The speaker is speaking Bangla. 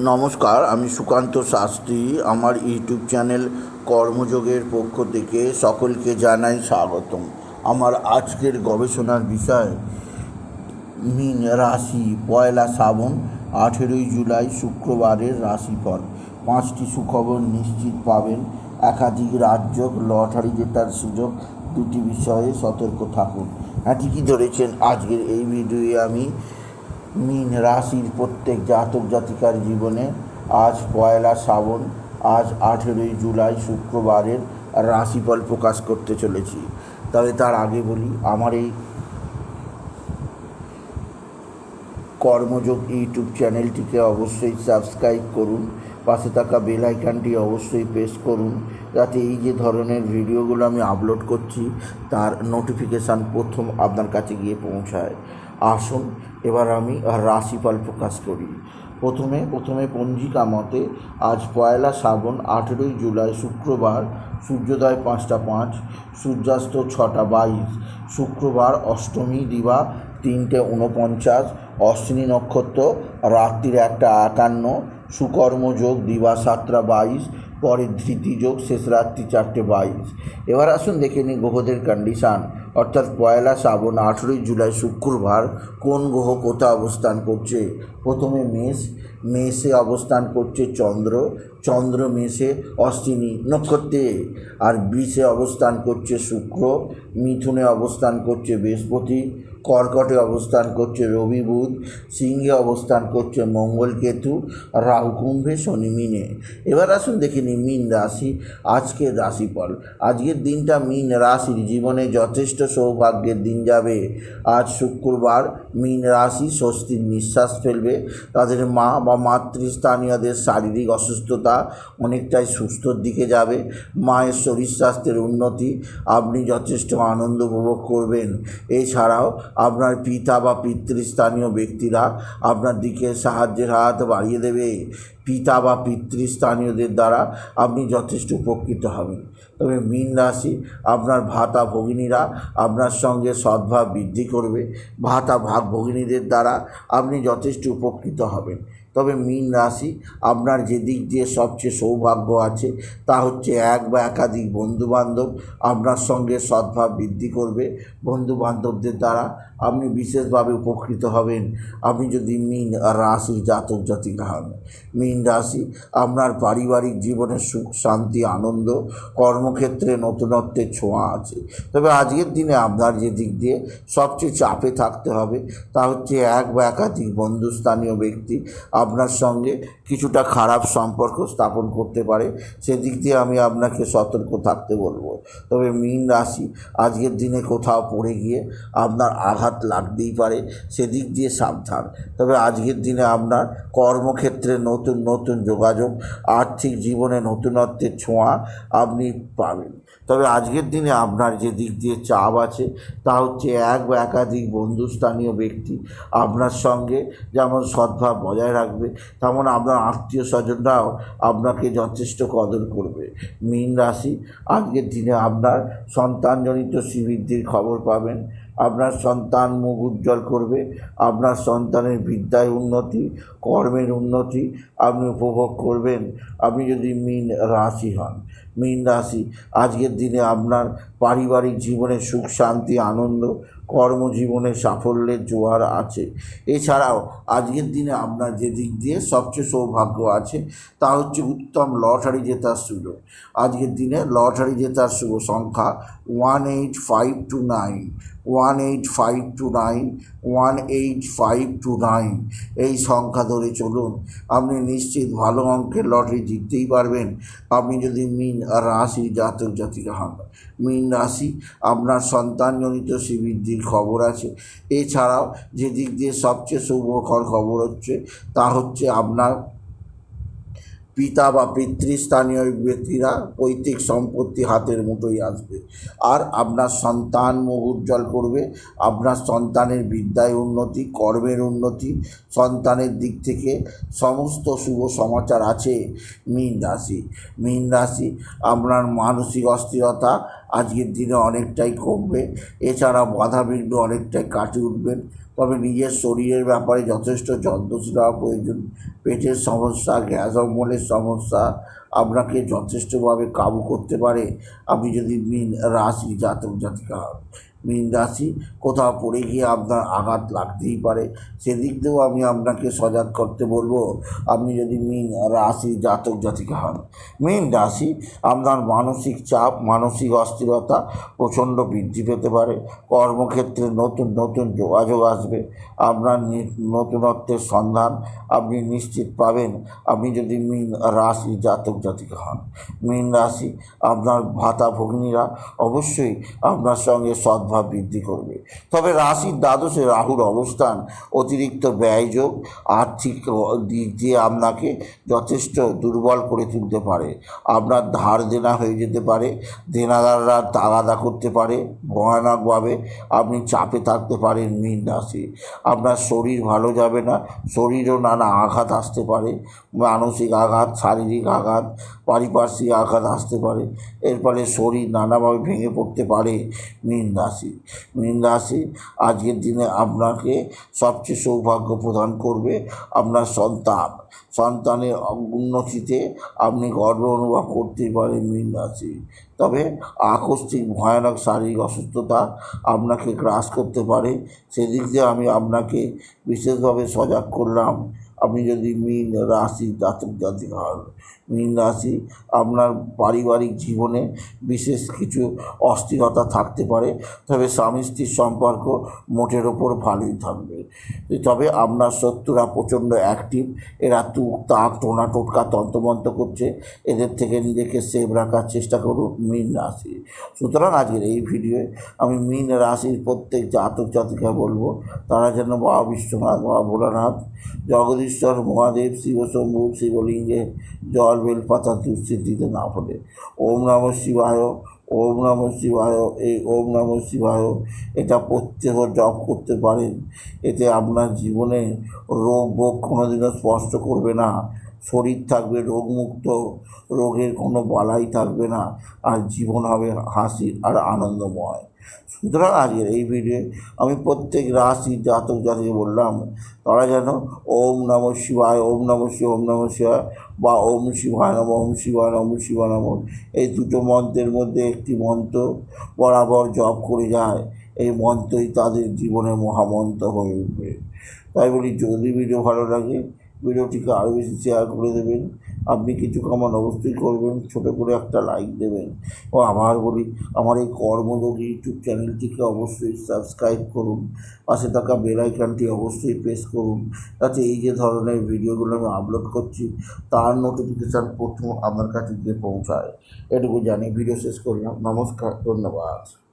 নমস্কার, আমি সুকান্ত শাস্ত্রী। আমার ইউটিউব চ্যানেল কর্মযোগের পক্ষ থেকে সকলকে জানাই স্বাগতম। আমার আজকের গবেষণার বিষয়, মিন রাশি, পয়লা শ্রাবণ, আঠেরোই জুলাই শুক্রবারের রাশিফল। পাঁচটি সুখবর নিশ্চিত পাবেন। একাধিক রাজ্য, লটারি জেতার সুযোগ, দুটি বিষয়ে সতর্ক থাকুন। হ্যাঁ ঠিকই ধরেছেন। আজকের এই ভিডিওয়ে আমি মিন রাশির প্রত্যেক জাতক জাতিকার জীবনে আজ পয়লা শ্রাবণ, আজ আঠেরোই জুলাই শুক্রবারের রাশিফল প্রকাশ করতে চলেছি। তবে তার আগে বলি, আমার এই কর্মযোগ ইউটিউব চ্যানেলটিকে অবশ্যই সাবস্ক্রাইব করুন, পাশে থাকা বেল আইকনটি অবশ্যই প্রেস করুন, যাতে এই যে ধরনের ভিডিওগুলো আমি আপলোড করছি, তার নোটিফিকেশান প্রথম আপনার কাছে গিয়ে পৌঁছায়। আসুন, এবার আমি রাশিফল প্রকাশ করি। প্রথমে প্রথমে পঞ্জিকা মতে, আজ পয়লা শ্রাবণ, আঠেরোই জুলাই, শুক্রবার, সূর্যোদয় পাঁচটা পাঁচ, সূর্যাস্ত ছটা বাইশ, শুক্রবার অষ্টমী দিবা, তিনটে উনপঞ্চাশ অশ্বিনী নক্ষত্র, রাত্রির একটা একান্ন সুকর্মযোগ দিবা সাতটা বাইশ পরে ধৃতি যোগ, শেষ রাত্রি চারটে বাইশ। এবার আসুন দেখে নিই গ্রহদের কন্ডিশান অর্থাৎ পয়লা শ্রাবণ, আঠেরোই জুলাই, শুক্রবার, কোন গ্রহ কোথায় অবস্থান করছে? প্রথমে মেষ, মেষে অবস্থান করছে চন্দ্র চন্দ্র মেষে অশ্বিনী নক্ষত্রে। আর বিষে অবস্থান করছে শুক্র, মিথুনে অবস্থান করছে বৃহস্পতি কর্কটে অবস্থান করছে রবি বুধ সিংহে অবস্থান করছে মঙ্গল কেতু রাহু কুম্ভে শনি মিনে। এবার আসুন দেখে নিই মিন রাশি আজকের রাশিফল। আজকের দিনটা মিন রাশির জীবনে যথেষ্ট সৌভাগ্যের দিন যাবে। আজ শুক্রবার মিন রাশি স্বস্তির নিঃশ্বাস ফেলবে। তাদের মা বা মাতৃস্থানীয়দের শারীরিক অসুস্থতা অনেকটাই সুস্থর দিকে যাবে। মায়ের শরীর স্বাস্থ্যের উন্নতি, আপনি যথেষ্ট আনন্দ উপভোগ করবেন। এছাড়াও আপনার পিতা বা পিতৃস্থানীয় ব্যক্তিরা আপনার দিকে সাহায্যের হাত বাড়িয়ে দেবে। পিতা বা পিতৃস্থানীয়দের দ্বারা আপনি যথেষ্ট উপকৃত হবেন। তবে মীন রাশি, আপনার ভাতা ভগিনীরা আপনার সঙ্গে সদ্ভাব বৃদ্ধি করবে। ভাতা ভাগ ভগিনীদের দ্বারা আপনি যথেষ্ট উপকৃত হবেন। তবে মীন রাশি, আপনার যে দিক দিয়ে সবচেয়ে সৌভাগ্য আছে, তা হচ্ছে এক বা একাধিক বন্ধুবান্ধব আপনার সঙ্গে সদ্ভাব বৃদ্ধি করবে। বন্ধুবান্ধবদের দ্বারা আপনি বিশেষভাবে উপকৃত হবেন। আপনি যদি মীন রাশি জাতক জাতিকা হন, মীন রাশি আপনার পারিবারিক জীবনে সুখ, শান্তি, আনন্দ, কর্মক্ষেত্রে নতুনত্বের ছোঁয়া আছে। তবে আজকের দিনে আপনার যে দিক দিয়ে সবচেয়ে চাপে থাকতে হবে, তা হচ্ছে এক বা একাধিক বন্ধুস্থানীয় ব্যক্তি আপনার সঙ্গে কিছুটা খারাপ সম্পর্ক স্থাপন করতে পারে, সেদিক দিয়ে আমি আপনাকে সতর্ক থাকতে বলব। তবে মীন রাশি, আজকের দিনে কোথাও পড়ে গিয়ে আপনার আঘাত লাগতেই পারে, সেদিক দিয়ে সাবধান। তবে আজকের দিনে আপনার কর্মক্ষেত্রে নতুন নতুন যোগাযোগ, আর্থিক জীবনে নতুনত্বের ছোঁয়া আপনি পাবেন। তবে আজকের দিনে আপনার যে দিক দিয়ে চাপ আছে, তা হচ্ছে এক বা একাধিক বন্ধুস্থানীয় ব্যক্তি আপনার সঙ্গে যেমন সদ্ভাব বজায় রাখবে, তেমন আপনার আত্মীয় স্বজনরাও আপনাকে যথেষ্ট কদর করবে। মীন রাশি, আজকের দিনে আপনার সন্তানজনিত শ্রীবৃদ্ধির খবর পাবেন। আপনার সন্তান মুখ উজ্জ্বল করবে, আপনার সন্তানের বিদ্যায় উন্নতি, কর্মের উন্নতি আপনি উপভোগ করবেন। আপনি যদি মীন রাশি হন মীন রাশি। আজকের দিনে আপনার পারিবারিক জীবনে সুখ, শান্তি, আনন্দ, কর্মজীবনে সাফল্যের জোয়ার আছে। এছাড়াও আজকের দিনে আপনার যে দিক দিয়ে সবচেয়ে সৌভাগ্য আছে, তা হচ্ছে উত্তম লটারি জেতার সুযোগ। আজকের দিনে লটারি জেতার শুভ সংখ্যা one eight five two nine, one eight five two nine, one eight five two nine. এই সংখ্যা ধরে চলুন। আপনি নিশ্চিত ভালো অঙ্কের লটারি জিততেই পারবেন। আপনি যদি মিন রাশির জাতক জাতিকা হন মিন রাশি, আপনার সন্তানজনিত শ্রীবৃদ্ধির খবর আছে। এছাড়াও যেদিক দিয়ে সবচেয়ে শুভকর খবর হচ্ছে, তা হচ্ছে আপনার পিতা বা পিতৃস্থানীয় ব্যক্তিরা পৈতৃক সম্পত্তি হাতের মুঠোয় আসবে। আর আপনার সন্তান মুখ উজ্জ্বল করবে, আপনার সন্তানের বিদ্যায় উন্নতি, কর্মের উন্নতি, সন্তানের দিক থেকে সমস্ত শুভ সমাচার আছে মীন রাশি। মীন রাশি, আপনার মানসিক অস্থিরতা আজকের দিনে অনেকটাই কমবে এছাড়া বাধা বিঘ্ন অনেকটাই কাটিয়ে উঠবেন তবে নিজের শরীরের ব্যাপারে যথেষ্ট যত্নশীল হওয়া প্রয়োজন পেটের সমস্যা গ্যাস অম্বলের সমস্যা আপনাকে যথেষ্টভাবে কাবু করতে পারে। আপনি যদি মিন রাশি, জাতক জাতিকা, মীন রাশি, কোথাও পড়ে গিয়ে আপনার আঘাত লাগতেই পারে। সেদিক দিয়েও আমি আপনাকে সজাগ করতে বলব। আপনি যদি মীন রাশি, জাতক জাতিকা হন, মীন রাশি, আপনার মানসিক চাপ, মানসিক অস্থিরতা প্রচণ্ড বৃদ্ধি পেতে পারে। কর্মক্ষেত্রে নতুন নতুন যোগাযোগ আসবে। আপনার নতুনত্বের সন্ধান আপনি নিশ্চিত পাবেন। আপনি যদি মীন রাশি, জাতক জাতিকা হন। মীন রাশি, আপনার ভাতা ভগ্নীরা অবশ্যই আপনার সঙ্গে সদ্ভাব বৃদ্ধি করবে। তবে রাশির দ্বাদশে রাহুর অবস্থান অতিরিক্ত ব্যয়যোগ, আর্থিক দিক দিয়ে আপনাকে যথেষ্ট দুর্বল করে তুলতে পারে। আপনার ধার দেনা হয়ে যেতে পারে, দেনাদাররা তাগাদা করতে পারে, ভয়ানকভাবে আপনি চাপে থাকতে পারেন মীন রাশি। আপনার শরীর ভালো যাবে না, শরীরেও নানা আঘাত আসতে পারে, মানসিক আঘাত, শারীরিক আঘাত পারিপার্শ্বিক আঘাত আসতে পারে। এর ফলে শরীর নানাভাবে ভেঙে পড়তে পারে মীন রাশি। মীন রাশি আজকের দিনে আপনাকে সবচেয়ে সৌভাগ্য প্রদান করবে আপনার সন্তান। সন্তানের উন্নতিতে আপনি গর্ব অনুভব করতেই পারেন মীন রাশি। তবে আকস্মিক, ভয়ানক শারীরিক অসুস্থতা আপনাকে গ্রাস করতে পারে। সেদিক দিয়ে আমি আপনাকে বিশেষভাবে সজাগ করলাম। আপনি যদি মীন রাশি জাতক জাতিক হন মীন রাশি আপনার পারিবারিক জীবনে বিশেষ কিছু অস্থিরতা থাকতে পারে, তবে স্বামী স্ত্রীর সম্পর্ক মোটের ওপর ভালোই থাকবে। তবে আপনার শত্রুরা প্রচণ্ড অ্যাক্টিভ এরা তুক, তাক, টোনা, টোটকা, তন্ত্রমন্ত্র করছে, এদের থেকে নিজেকে সেভ রাখার চেষ্টা করুন মীন রাশি। সুতরাং আজকের এই ভিডিওয়ে আমি মীন রাশির প্রত্যেক জাতক জাতিকা বলব, তারা যেন বাবা বিশ্বনাথ বাবা ভোলানাথ জগদীশ্বর, মহাদেব, শিবশম্ভু, শিবলিঙ্গে, জল বেলপাতা তুলসী দিতে না ভোলে ওম নম শিবায়, ওম নম শিবায়, এই ওম নম শিবায়, এটা প্রত্যেক জপ করতে পারেন। এতে আপনার জীবনে রোগ বোগ কোনোদিনও স্পষ্ট করবে না। শরীর থাকবে রোগমুক্ত, রোগের কোনো বালাই থাকবে না, আর জীবন হবে হাসির আর আনন্দময়। সুতরাং আজকের এই ভিডিও আমি প্রত্যেক রাশি জাতক জাতিকে বললাম, তারা যেন ওম নম শিবায়, ওম নম শিব ওম নম শিবায় বা ওম শিবায় নম, ওম শিবায় নম শিবায় নম, এই দুটো মন্ত্রের মধ্যে একটি মন্ত্র বরাবর জপ করে যায়। এই মন্ত্রই তাদের জীবনে মহামন্ত্র হয়ে উঠবে। তাই বলি, যদি ভিডিও ভালো লাগে ভিডিওটিকে আরও বেশি শেয়ার করে দেবেন। আপনি কিছু কামান অবশ্যই করবেন, ছোটো করে একটা লাইক দেবেন। ও আমার বলি, আমার এই কর্মযোগ ইউটিউব চ্যানেলটিকে অবশ্যই সাবস্ক্রাইব করুন। পাশে থাকা বেল আইকনটি অবশ্যই প্রেস করুন। যাতে এই যে ধরনের ভিডিওগুলো আমি আপলোড করছি, তার নোটিফিকেশান প্রথম আপনার কাছে গিয়ে পৌঁছায়। এটুকু জানি ভিডিও শেষ করলাম। নমস্কার, ধন্যবাদ।